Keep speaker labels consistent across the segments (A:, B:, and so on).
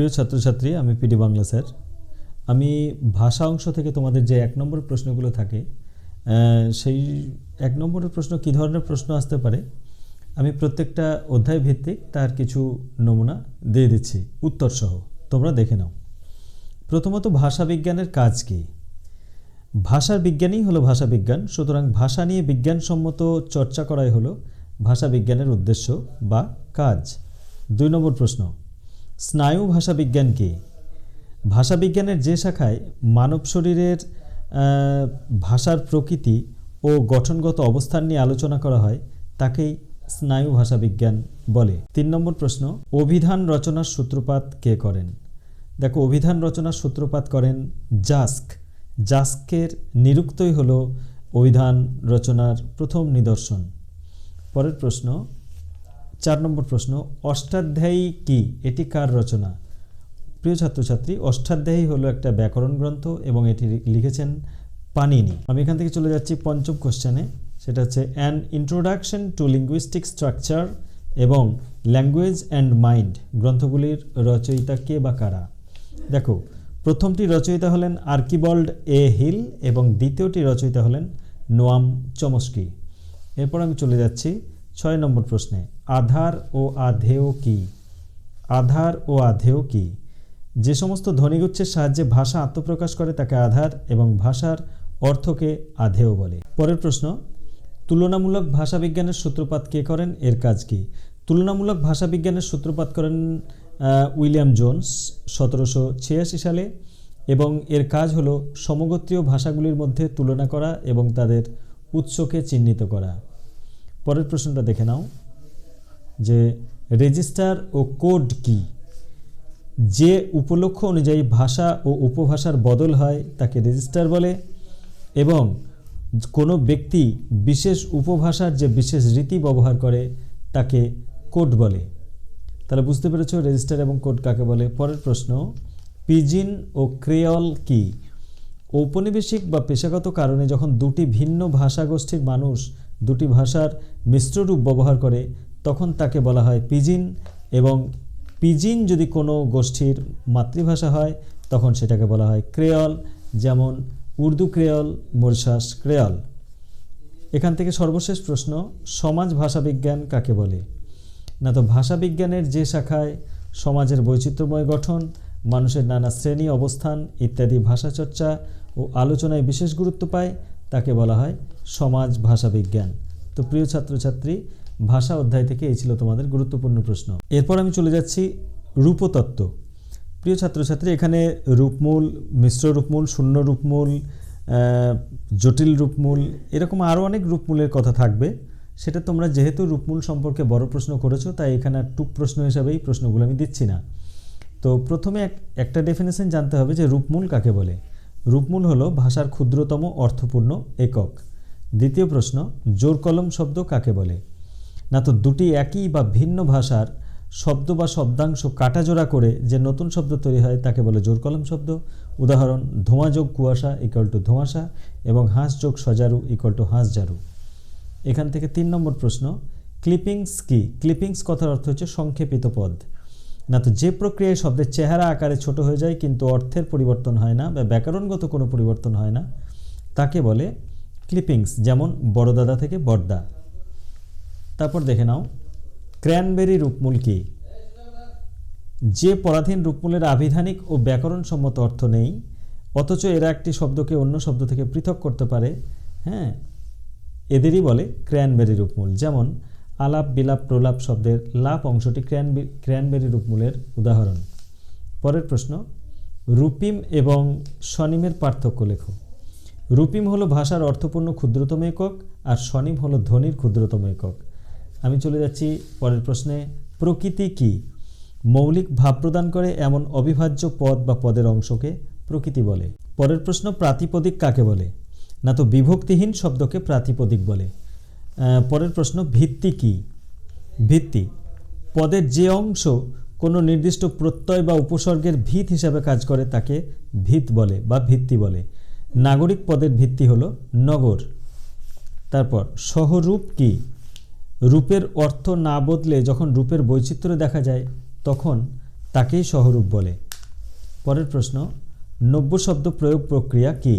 A: প্রিয় ছাত্রছাত্রী, আমি পিডি বাংলা স্যার। আমি ভাষা অংশ থেকে তোমাদের যে এক নম্বর প্রশ্নগুলো থাকে সেই এক নম্বরের প্রশ্ন কী ধরনের প্রশ্ন আসতে পারে, আমি প্রত্যেকটা অধ্যায় ভিত্তিক তার কিছু নমুনা দিয়ে দিচ্ছি। উত্তরসহ তোমরা দেখে নাও। প্রথমত, ভাষা বিজ্ঞানের কাজ কী? ভাষার বিজ্ঞানই হলো ভাষা বিজ্ঞান, সুতরাং ভাষা নিয়ে বিজ্ঞানসম্মত চর্চা করাই হলো ভাষা বিজ্ঞানের উদ্দেশ্য বা কাজ। দুই নম্বর প্রশ্ন স্নায়ু ভাষা বিজ্ঞান কী ভাষা বিজ্ঞানের যে শাখায় মানব শরীরের ভাষার প্রকৃতি ও গঠনগত অবস্থান নিয়ে আলোচনা করা হয়, তাকেই স্নায়ু ভাষা বিজ্ঞান বলে। তিন নম্বর প্রশ্ন, অভিধান রচনার সূত্রপাত কে করেন? দেখো, অভিধান রচনার সূত্রপাত করেন জাস্ক। জাস্কের নিরুক্তই হলো অভিধান রচনার প্রথম নিদর্শন। পরের প্রশ্ন চার নম্বর প্রশ্ন, অষ্টাধ্যায়ী কি? এটি কার রচনা? প্রিয় ছাত্রছাত্রী, অষ্টাধ্যায়ী হলো একটা ব্যাকরণ গ্রন্থ এবং এটি লিখেছেন পানিনি। আমি এখান থেকে চলে যাচ্ছি পঞ্চম কোশ্চেনে সেটা হচ্ছে an introduction to linguistic structure এবং ল্যাঙ্গুয়েজ অ্যান্ড মাইন্ড গ্রন্থগুলির রচয়িতা কে বা কারা? দেখো, প্রথমটি রচয়িতা হলেন আর্কিবল্ড এ হিল এবং দ্বিতীয়টি রচয়িতা হলেন নোয়াম চমস্কি। এরপর আমি চলে যাচ্ছি ছয় নম্বর প্রশ্নে, আধার ও আধেয় কি? আধার ও আধেয় কি? যে সমস্ত ধ্বনিগুচ্ছের সাহায্যে ভাষা আত্মপ্রকাশ করে তাকে আধার এবং ভাষার অর্থকে আধেয় বলে। পরের প্রশ্ন, তুলনামূলক ভাষাবিজ্ঞানের সূত্রপাত কে করেন? এর কাজ কি? তুলনামূলক ভাষাবিজ্ঞানের সূত্রপাত করেন উইলিয়াম জোন্স সতেরোশো ছিয়াশি সালে এবং এর কাজ হলো সমগোত্রীয় ভাষাগুলির মধ্যে তুলনা করা এবং তাদের উৎসকে চিহ্নিত করা। পরের প্রশ্নটা দেখে নাও, যে রেজিস্টার ও কোড কি? যে উপলক্ষ অনুযায়ী ভাষা ও উপভাষার বদল হয় তাকে রেজিস্টার বলে এবং কোনো ব্যক্তি বিশেষ উপভাষার যে বিশেষ রীতি ব্যবহার করে তাকে কোড বলে। তাহলে বুঝতে পেরেছ রেজিস্টার এবং কোড কাকে বলে? পরের প্রশ্ন, পিজিন ও ক্রেয়ল কি? ঔপনিবেশিক বা পেশাগত কারণে যখন দুটি ভিন্ন ভাষাগোষ্ঠীর মানুষ দুটি ভাষার মিশ্র রূপ ব্যবহার করে, তখন তাকে বলা হয় পিজিন এবং পিজিন যদি কোনো গোষ্ঠীর মাতৃভাষা হয়, তখন সেটাকে বলা হয় ক্রেয়ল, যেমন উর্দু ক্রেয়ল, মোরশাস ক্রেয়ল। এখান থেকে সর্বশেষ প্রশ্ন, সমাজ ভাষাবিজ্ঞান কাকে বলে? না তো ভাষাবিজ্ঞানের যে শাখায় সমাজের বৈচিত্র্যময় গঠন, মানুষের নানা শ্রেণি অবস্থান ইত্যাদি ভাষাচর্চা ও আলোচনায় বিশেষ গুরুত্ব পায় তাকে বলা হয় সমাজ ভাষাবিজ্ঞান তো প্রিয় ছাত্রছাত্রী, ভাষা অধ্যায় থেকে এই ছিল তোমাদের গুরুত্বপূর্ণ প্রশ্ন। এরপর আমি চলে যাচ্ছি রূপতত্ত্ব। প্রিয় ছাত্রছাত্রী, এখানে রূপমূল, মিশ্র রূপমূল, শূন্য রূপমূল জটিল রূপমূল, এরকম আরও অনেক রূপমূলের কথা থাকবে। সেটা তোমরা যেহেতু রূপমূল সম্পর্কে বড় প্রশ্ন করেছ, তাই এখানে টুক প্রশ্ন হিসাবেই প্রশ্নগুলো আমি দিচ্ছি না। তো প্রথমে এক, একটা ডেফিনেশন জানতে হবে যে রূপমূল কাকে বলে। রূপমূল হলো ভাষার ক্ষুদ্রতম অর্থপূর্ণ একক। দ্বিতীয় প্রশ্ন, জোর কলম শব্দ কাকে বলে? না তো দুটি একই বা ভিন্ন ভাষার শব্দ বা শব্দাংশ কাটাজোড়া করে যে নতুন শব্দ তৈরি হয় তাকে বলে জোর কলম শব্দ। উদাহরণ, ধোঁয়া যোগ কুয়াশা ইকুয়াল টু ধোঁয়াশা এবং হাঁস যোগ সজারু ইকুয়াল টু হাঁস জারু। এখান থেকে তিন নম্বর প্রশ্ন ক্লিপিংস কি? ক্লিপিংস কথার অর্থ হচ্ছে সংক্ষেপিত পদ। না তো যে প্রক্রিয়ায় শব্দের চেহারা আকারে ছোট হয়ে যায়, কিন্তু অর্থের পরিবর্তন হয় না বা ব্যাকরণগত কোনো পরিবর্তন হয় না, তাকে বলে ক্লিপিংস যেমন বড় দাদা থেকে বড়দা। তারপর দেখে নাও ক্র্যানবেরি রূপমূল কি? যে পরাধীন রূপমূলের আবিধানিক ও ব্যাকরণসম্মত অর্থ নেই, অথচ এরা একটি শব্দকে অন্য শব্দ থেকে পৃথক করতে পারে হ্যাঁ এদেরই বলে ক্র্যানবেরি রূপমূল। যেমন আলাপ, বিলাপ, প্রলাপ শব্দের লাপ অংশটি ক্র্যানবে, ক্র্যানবেরি রূপমূলের উদাহরণ। পরের প্রশ্ন, রূপিম এবং স্বনিমের পার্থক্য লেখো। রূপিম হলো ভাষার অর্থপূর্ণ ক্ষুদ্রতম একক আর স্বনিম হলো ধ্বনির ক্ষুদ্রতম একক। আমি চলে যাচ্ছি পরের প্রশ্নে, প্রকৃতি কি? মৌলিক ভাব প্রদান করে এমন অবিভাজ্য পদ বা পদের অংশকে প্রকৃতি বলে। পরের প্রশ্ন, প্রাতিপদিক কাকে বলে? না তো বিভক্তিহীন শব্দকে প্রাতিপদিক বলে। পরের প্রশ্ন, ভিত্তি কি? ভিত্তি, পদের যে অংশ কোনো নির্দিষ্ট প্রত্যয় বা উপসর্গের ভিত হিসাবে কাজ করে তাকে ভিত বলে বা ভিত্তি বলে। নাগরিক পদের ভিত্তি হলো নগর। তারপর, সহরূপ কি? রূপের অর্থ না বদলে যখন রূপের বৈচিত্র্য দেখা যায়, তখন তাকেই সহরূপ বলে। পরের প্রশ্ন, নব্য শব্দ প্রয়োগ প্রক্রিয়া কি?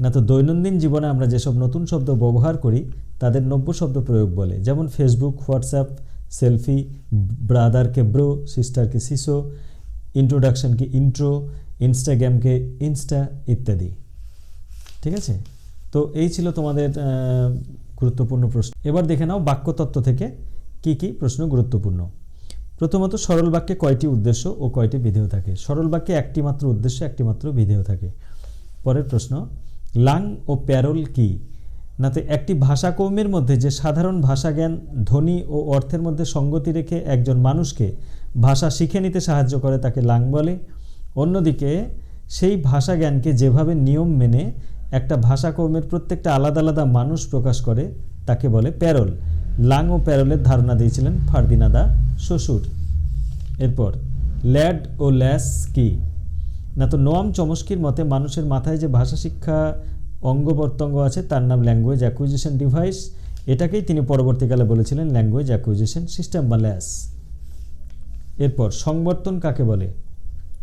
A: না তো দৈনন্দিন জীবনে আমরা যেসব নতুন শব্দ ব্যবহার করি তাদের নব্য শব্দ প্রয়োগ বলে। যেমন ফেসবুক হোয়াটসঅ্যাপ সেলফি ব্রাদারকে ব্রো সিস্টারকে সিসো ইন্ট্রোডাকশনকে ইন্ট্রো ইনস্টাগ্রামকে ইনস্টা ইত্যাদি। ঠিক আছে? তো এই ছিল তোমাদের গুরুত্বপূর্ণ প্রশ্ন। এবার দেখে নাও বাক্যতত্ত্ব থেকে কি কি প্রশ্ন গুরুত্বপূর্ণ। প্রথমত, সরল বাক্যে কয়টি উদ্দেশ্য ও কয়টি বিধেয় থাকে? সরল বাক্যে একটি মাত্র উদ্দেশ্য, একটি মাত্র বিধেয় থাকে। পরের প্রশ্ন, লাং ও প্যারোল কি? না তো একটি ভাষা কৌমের মধ্যে যে সাধারণ ভাষা জ্ঞান, ধ্বনি ও অর্থের মধ্যে সঙ্গতি রেখে একজন মানুষকে ভাষা শিখে নিতে সাহায্য করে তাকে লাং বলে। অন্যদিকে, সেই ভাষা জ্ঞানকে যেভাবে নিয়ম মেনে একটা ভাষা কৌমের প্রত্যেকটা আলাদা আলাদা মানুষ প্রকাশ করে, তাকে বলে প্যারল। লাং ও প্যারলের ধারণা দিয়েছিলেন ফার্দিনাদা শ্বশুর। এরপর, ল্যাড ও ল্যাস কি? না তো নোয়াম চমস্কির মতে মানুষের মাথায় যে ভাষা শিক্ষা অঙ্গ প্রত্যঙ্গ আছে, তার নাম ল্যাঙ্গুয়েজ অ্যাকুইজিশন ডিভাইস এটাকেই তিনি পরবর্তীকালে বলেছিলেন ল্যাঙ্গুয়েজ অ্যাকুইজিশন সিস্টেম বা ল্যাস। এরপর, সংবর্তন কাকে বলে?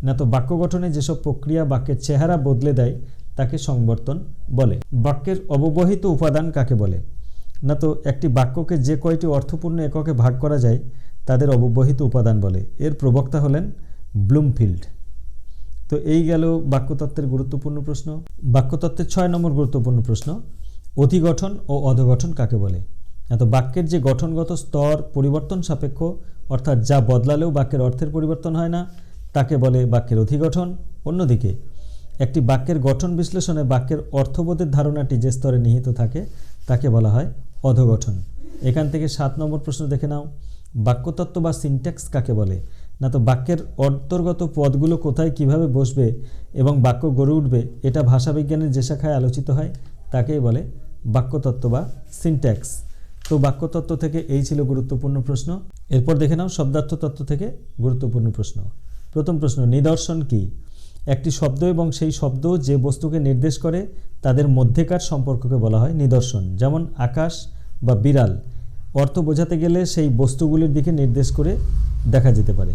A: না তো, বাক্য গঠনে যেসব প্রক্রিয়া বাক্যের চেহারা বদলে দেয়, তাকে সংবর্তন বলে। বাক্যের অববহিত উপাদান কাকে বলে? না তো, একটি বাক্যকে যে কয়টি অর্থপূর্ণ এককে ভাগ করা যায়, তাদের অববহিত উপাদান বলে। এর প্রবক্তা হলেন ব্লুমফিল্ড। তো এই গেল বাক্যতত্ত্বের গুরুত্বপূর্ণ প্রশ্ন। বাক্যতত্ত্বের ছয় নম্বর গুরুত্বপূর্ণ প্রশ্ন, অধিগঠন ও অধগঠন কাকে বলে? এত বাক্যের যে গঠনগত স্তর পরিবর্তন সাপেক্ষ, অর্থাৎ যা বদলালেও বাক্যের অর্থের পরিবর্তন হয় না, তাকে বলে বাক্যের অধিগঠন। অন্যদিকে, একটি বাক্যের গঠন বিশ্লেষণে বাক্যের অর্থবোধের ধারণাটি যে স্তরে নিহিত থাকে, তাকে বলা হয় অধগঠন। এখান থেকে সাত নম্বর প্রশ্ন দেখে নাও। বাক্যতত্ত্ব বা সিনট্যাক্স কাকে বলে? না তো বাক্যের অন্তর্গত পদগুলো কোথায় কীভাবে বসবে এবং বাক্য গড়ে উঠবে, এটা ভাষাবিজ্ঞানের যে শাখায় আলোচিত হয়, তাকেই বলে বাক্যতত্ত্ব বা সিনট্যাক্স তো বাক্যতত্ত্ব থেকে এই ছিল গুরুত্বপূর্ণ প্রশ্ন। এরপর দেখে নাও শব্দার্থ তত্ত্ব থেকে গুরুত্বপূর্ণ প্রশ্ন। প্রথম প্রশ্ন, নিদর্শন কি? একটি শব্দ এবং সেই শব্দ যে বস্তুকে নির্দেশ করে, তাদের মধ্যেকার সম্পর্ককে বলা হয় নিদর্শন। যেমন আকাশ বা বিড়াল। অর্থ বোঝাতে গেলে সেই বস্তুগুলির দিকে নির্দেশ করে দেখা যেতে পারে।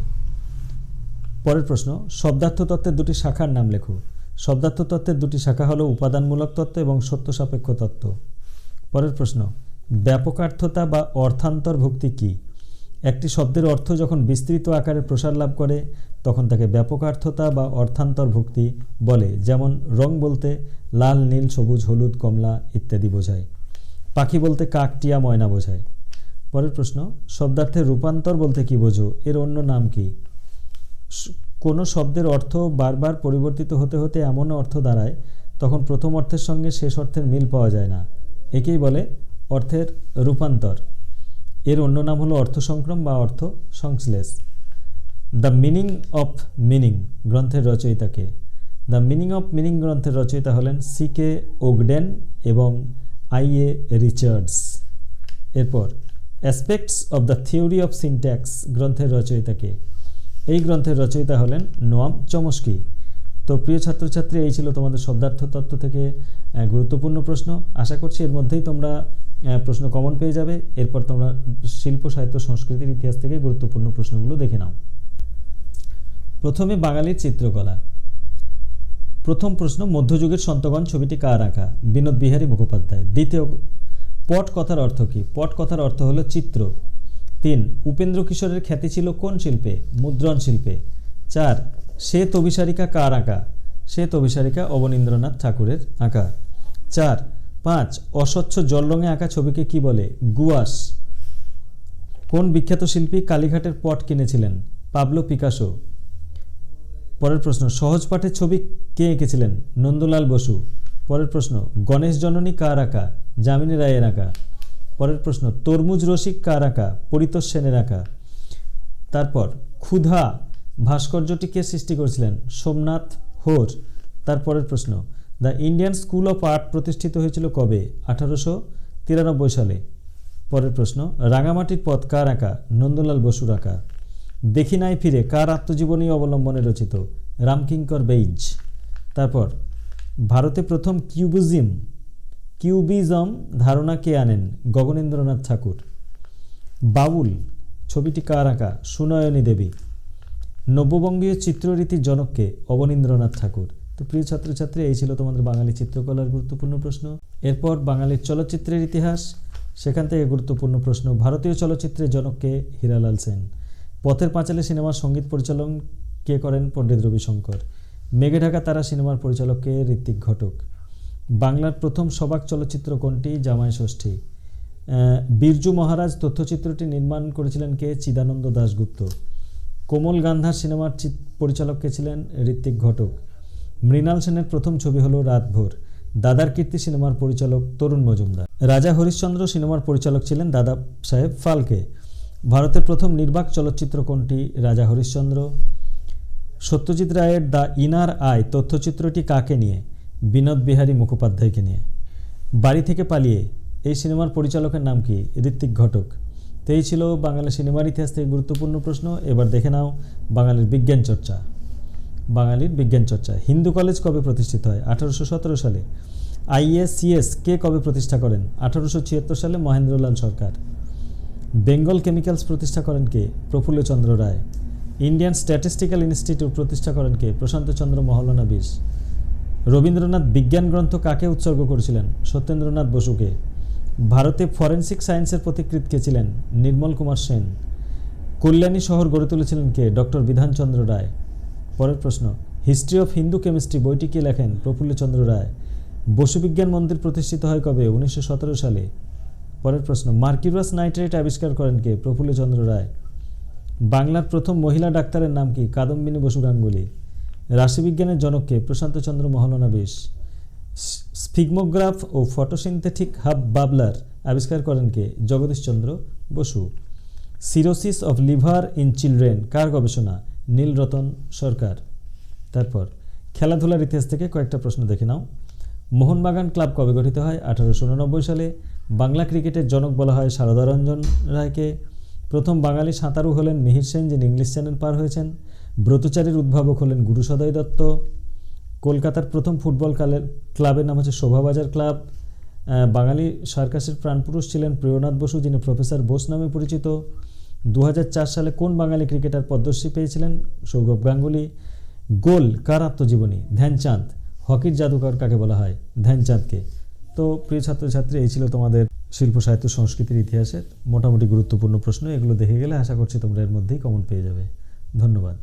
A: পরের প্রশ্ন শব্দার্থ তত্ত্বের দুটি শাখার নাম লেখো। শব্দার্থ তত্ত্বের দুটি শাখা হলো উপাদানমূলক তত্ত্ব এবং সত্য সাপেক্ষ তত্ত্ব। পরের প্রশ্ন, ব্যাপকার্থতা বা অর্থান্তর্ভুক্তি কী? একটি শব্দের অর্থ যখন বিস্তৃত আকারে প্রসার লাভ করে, তখন তাকে ব্যাপকার্থতা বা অর্থান্তর্ভুক্তি বলে, যেমন রং বলতে লাল, নীল, সবুজ, হলুদ, কমলা ইত্যাদি বোঝায়। পাখি বলতে কাক, টিয়া, ময়না বোঝায়। পরের প্রশ্ন, শব্দার্থের রূপান্তর বলতে কি বোঝো? এর অন্য নাম কি? কোনো শব্দের অর্থ বারবার পরিবর্তিত হতে হতে এমন অর্থ দাঁড়ায়, তখন প্রথম অর্থের সঙ্গে শেষ অর্থের মিল পাওয়া যায় না। একেই বলে অর্থের রূপান্তর। এর অন্য নাম হলো অর্থ সংক্রম বা অর্থ সংশ্লেষ। দ্য মিনিং অফ মিনিং গ্রন্থের রচয়িতাকে। দ্য মিনিং অফ মিনিং গ্রন্থের রচয়িতা হলেন সি কে ওগডেন এবং আই এ রিচার্ডস। এরপর aspects of the theory of syntax গ্রন্থের রচয়িতাকে। এই গ্রন্থের রচয়িতা হলেন নোয়াম চমস্কি। তো প্রিয় ছাত্রছাত্রী, এই ছিল তোমাদের শব্দার্থ তত্ত্ব থেকে গুরুত্বপূর্ণ প্রশ্ন। আশা করছি এর মধ্যেই তোমরা প্রশ্ন কমন পেয়ে যাবে। এরপর তোমরা শিল্প, সাহিত্য, সংস্কৃতির ইতিহাস থেকে গুরুত্বপূর্ণ প্রশ্নগুলো দেখে নাও। প্রথমে বাঙালির চিত্রকলা। প্রথম প্রশ্ন, মধ্যযুগের সন্তগণ ছবিটি কার আঁকা? বিনোদ বিহারী মুখোপাধ্যায়। দ্বিতীয় পট কথার অর্থ কী? পট কথার অর্থ হলো চিত্র। তিন, উপেন্দ্র কিশোরের খ্যাতি ছিল কোন শিল্পে? মুদ্রণ শিল্পে। চার, শ্বেত অভিসারিকা কার আঁকা? শ্বেত অভিসারিকা অবনীন্দ্রনাথ ঠাকুরের আঁকা। চার, পাঁচ, অস্বচ্ছ জল রঙে আঁকা ছবিকে কি বলে? গুয়াস। কোন বিখ্যাত শিল্পী কালীঘাটের পট কিনেছিলেন? Pablo Picasso. পরের প্রশ্ন, সহজ পাঠের ছবি কে এঁকেছিলেন? নন্দলাল বসু। পরের প্রশ্ন, গণেশ জননী কার আঁকা? যামিনী রায়ের আঁকা। পরের প্রশ্ন, তরমুজ রসিক কার আঁকা? পরিতোষ সেনের আঁকা। তারপর, ক্ষুধা ভাস্কর্যটি কে সৃষ্টি করেছিলেন? সোমনাথ হোর। তারপরের প্রশ্ন, the Indian school of art প্রতিষ্ঠিত হয়েছিল কবে? আঠারোশো তিরানব্বই সালে। পরের প্রশ্ন, রাঙামাটির পথ কার আঁকা? নন্দলাল বসুর আঁকা। দেখি নাই ফিরে কার আত্মজীবনী অবলম্বনে রচিত? রামকিঙ্কর বেইজ। তারপর ভারতে প্রথম কিউবিজম কিউবিজম ধারণা কে আনেন? গগনেন্দ্রনাথ ঠাকুর। বাউল, ছবিটি কার আঁকা? সুনয়নী দেবী। নব্যবঙ্গীয় চিত্ররীতির জনককে অবনীন্দ্রনাথ ঠাকুর। তো প্রিয় ছাত্রছাত্রী, এই ছিল তোমাদের বাঙালি চিত্রকলার গুরুত্বপূর্ণ প্রশ্ন। এরপর বাঙালির চলচ্চিত্রের ইতিহাস। সেখান থেকে গুরুত্বপূর্ণ প্রশ্ন, ভারতীয় চলচ্চিত্রের জনককে হীরালাল সেন। পথের পাঁচালী সিনেমার সংগীত পরিচালন কে করেন? পণ্ডিত রবিশঙ্কর। মেঘে ঢাকা তারা সিনেমার পরিচালককে ঋত্বিক ঘটক। বাংলার প্রথম সবাক চলচ্চিত্র কোনটি? জামাই ষষ্ঠী। বীরজু মহারাজ তথ্যচিত্রটি নির্মাণ করেছিলেন কে? চিদানন্দ দাশগুপ্ত। কোমল গান্ধার সিনেমার পরিচালক কে ছিলেন ঋত্বিক ঘটক। মৃণাল সেনের প্রথম ছবি হলো রাতভোর। দাদার কীর্তি সিনেমার পরিচালক তরুণ মজুমদার। রাজা হরিশ্চন্দ্র সিনেমার পরিচালক ছিলেন দাদা সাহেব ফালকে। ভারতের প্রথম নির্বাক চলচ্চিত্র কোনটি? রাজা হরিশ্চন্দ্র। সত্যজিৎ রায়ের দ্য ইনার আই তথ্যচিত্রটি কাকে নিয়ে? বিনোদ বিহারী মুখোপাধ্যায়কে নিয়ে। বাড়ি থেকে পালিয়ে এই সিনেমার পরিচালকের নাম কি? ঋত্বিক ঘটক। তো এই ছিল বাঙালি সিনেমার ইতিহাস থেকে গুরুত্বপূর্ণ প্রশ্ন। এবার দেখে নাও বাঙালির বিজ্ঞান চর্চা। বাঙালির বিজ্ঞান চর্চা। হিন্দু কলেজ কবে প্রতিষ্ঠিত হয়? আঠারোশো সতেরো সালে। আইএসসিএস কে কবে প্রতিষ্ঠা করেন? আঠারোশো ছিয়াত্তর সালে মহেন্দ্রলাল সরকার। বেঙ্গল কেমিক্যালস প্রতিষ্ঠা করেন কে? Prafullachandra Ray. Indian statistical institute প্রতিষ্ঠা করেন কে? প্রশান্তচন্দ্র মহলানা বিশ রবীন্দ্রনাথ বিজ্ঞান গ্রন্থ কাকে উৎসর্গ করেছিলেন? সত্যেন্দ্রনাথ বসুকে ভারতে ফরেন্সিক সায়েন্সের পথিকৃৎ কে ছিলেন? নির্মল কুমার সেন। কল্যাণী শহর গড়ে তুলেছিলেন কে? ডক্টর বিধানচন্দ্র রায়। পরের প্রশ্ন, হিস্ট্রি অফ হিন্দু কেমিস্ট্রি বইটি কে লেখেন? প্রফুল্লচন্দ্র রায়। বসু বিজ্ঞান মন্দির প্রতিষ্ঠিত হয় কবে? উনিশশো সতেরো সালে। পরের প্রশ্ন, মার্কিউরাস নাইট্রেট আবিষ্কার করেন কে? প্রফুল্লচন্দ্র রায়। বাংলার প্রথম মহিলা ডাক্তারের নাম কি? কাদম্বিনী বসু গাঙ্গুলি। রাশিবিজ্ঞানের জনককে প্রশান্তচন্দ্র মহলানা বিশ। স্ফিগমোগ্রাফ ও ফটোসিনথেটিক হাব বাবলার আবিষ্কার করেন কে? Jagadishchandra Basu. Cirrhosis of liver in children, কার গবেষণা? নীলরতন সরকার। তারপর, খেলাধুলার ইতিহাস থেকে কয়েকটা প্রশ্ন দেখে নাও। মোহনবাগান ক্লাব কবে গঠিত হয়? আঠারোশো উননব্বই সালে। বাংলা ক্রিকেটের জনক বলা হয় সারদা রঞ্জন রায়কে। প্রথম বাঙালি সাঁতারু হলেন মিহির সেন, যিনি ইংলিশ চ্যানেল পার হয়েছেন। ব্রতচারীর উদ্ভাবক হলেন গুরুসদয় দত্ত। কলকাতার প্রথম ফুটবল ক্লাবের নাম হচ্ছে শোভাবাজার ক্লাব। বাঙালি সার্কাসের প্রাণপুরুষ ছিলেন প্রিয়নাথ বসু, যিনি প্রফেসর বোস নামে পরিচিত। দু হাজার চার সালে কোন বাঙালি ক্রিকেটার পদ্মশ্রী পেয়েছিলেন? সৌরভ গাঙ্গুলি। গোল, কার আত্মজীবনী? ধ্যানচাঁদ। হকির জাদুকর কাকে বলা হয়? ধ্যানচাঁদকে। তো প্রিয় ছাত্রছাত্রী, এই ছিল তোমাদের শিল্প, সাহিত্য, সংস্কৃতির ইতিহাসের মোটামুটি গুরুত্বপূর্ণ প্রশ্ন, এগুলো দেখে গেলে আশা করছি তোমরা এর মধ্যেই কমন পেয়ে যাবে। ধন্যবাদ।